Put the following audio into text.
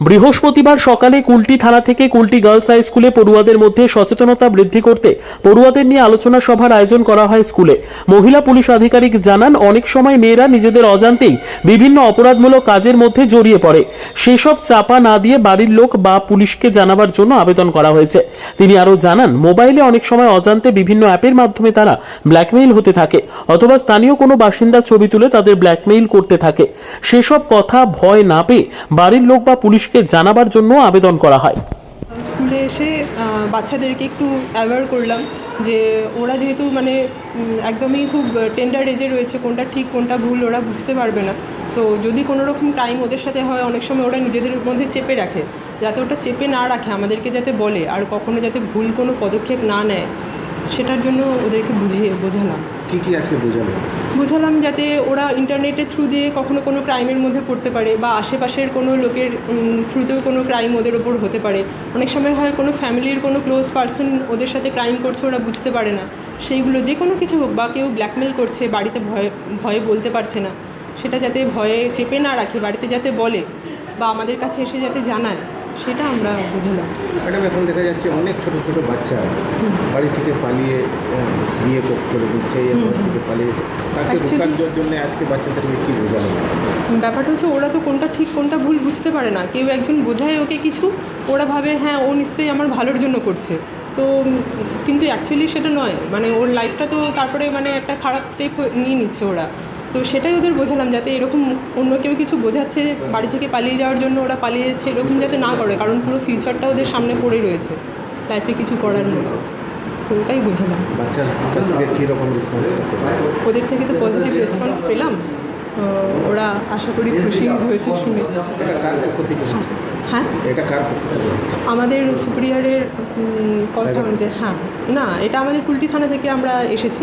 বৃহস্পতিবার সকালে কুলটি থানা থেকে কুলটি গার্লস হাই স্কুলে পড়ুয়াদের মধ্যে সচেতনতা বৃদ্ধি করতে পড়ুয়াদের নিয়ে আলোচনা সভার আয়োজন করা হয় স্কুলে। মহিলা পুলিশ আধিকারিক জানান, অনেক সময় মেয়েরা নিজেদের অজান্তেই বিভিন্ন অপরাধমূলক কাজের মধ্যে জড়িয়ে পড়ে। সেসব চাপা না দিয়ে বাড়ির লোক বা পুলিশকে জানাবার জন্য আবেদন করা হয়েছে। তিনি আরও জানান, মোবাইলে অনেক সময় অজান্তে বিভিন্ন অ্যাপের মাধ্যমে তারা ব্ল্যাকমেইল হতে থাকে, অথবা স্থানীয় কোনো বাসিন্দার ছবি তুলে তাদের ব্ল্যাকমেইল করতে থাকে। সেসব কথা ভয় না পেয়ে বাড়ির লোক বা পুলিশকে জানাবার জন্য আবেদন করা হয়। স্কুলে এসে বাচ্চাদেরকে একটু অ্যাওয়ার করলাম যে ওরা যেহেতু মানে একদমই খুব টেন্ডার এজে রয়েছে, কোনটা ঠিক, কোনটা ভুল, ওরা বুঝতে পারবে না। তো যদি কোনো রকম টাইম ওদের সাথে হয়, অনেক সময় ওরা নিজেদের মধ্যে চেপে রাখে, যাতে ওটা চেপে না রাখে, আমাদেরকে যাতে বলে, আর কখনো যাতে ভুল কোনো পদক্ষেপ না নেয়, সেটার জন্য ওদেরকে বুঝিয়ে, বোঝালাম। কি কি আজকে বোঝালো? বোঝালাম যাতে ওরা ইন্টারনেটের থ্রু দিয়ে কখনো কোনো ক্রাইমের মধ্যে পড়তে পারে বা আশেপাশের কোনো লোকের থ্রুতেও কোনো ক্রাইম ওদের ওপর হতে পারে। অনেক সময় হয় কোনো ফ্যামিলির কোনো ক্লোজ পার্সন ওদের সাথে ক্রাইম করছে, ওরা বুঝতে পারে না। সেইগুলো যে কোনো কিছু হোক বা কেউ ব্ল্যাকমেল করছে, বাড়িতে ভয়ে ভয়ে বলতে পারছে না। সেটা যাতে ভয়ে চেপে না রাখে, বাড়িতে যাতে বলে বা আমাদের কাছে এসে যাতে জানায়। সেটা আমরা বুঝলাম। ম্যাডাম এখন দেখা যাচ্ছে অনেক ছোট ছোট বাচ্চা বাড়ি থেকে পালিয়ে বিয়ে করে দিচ্ছে এই বাড়ি থেকে পালিয়ে তাকে রোকার জন্য আজকে বাচ্চাদেরকে কি বোঝালো ব্যাপারটা হচ্ছে ওরা তো কোনটা ঠিক কোনটা ভুল বুঝতে পারে না। কেউ একজন বোঝায় ওকে কিছু ওরা ভাবে হ্যাঁ ও নিশ্চয়ই আমার ভালোর জন্য করছে। তো কিন্তু অ্যাকচুয়ালি সেটা নয়। মানে ওর লাইফটা তো তারপরে মানে একটা খারাপ স্টেপ নিয়ে নিচ্ছে ওরা। তো সেটাই ওদের বোঝালাম যাতে এরকম অন্য কেউ কিছু বোঝাচ্ছে বাড়ি থেকে পালিয়ে যাওয়ার জন্য ওরা পালিয়ে যাচ্ছে এরকম যাতে না করে কারণ পুরো ফিউচারটা ওদের সামনে পড়ে রয়েছে। লাইফে কিছু করার মতো তো ওটাই বোঝালাম। ওদের থেকে তো পজিটিভ রেসপন্স পেলাম। ওরা আশা করি খুশি হয়েছে শুনে। হ্যাঁ? আমাদের সুপ্রিয়ারের কথা অনুযায়ী হ্যাঁ। না এটা আমাদের কুলটি থানা থেকে আমরা এসেছি।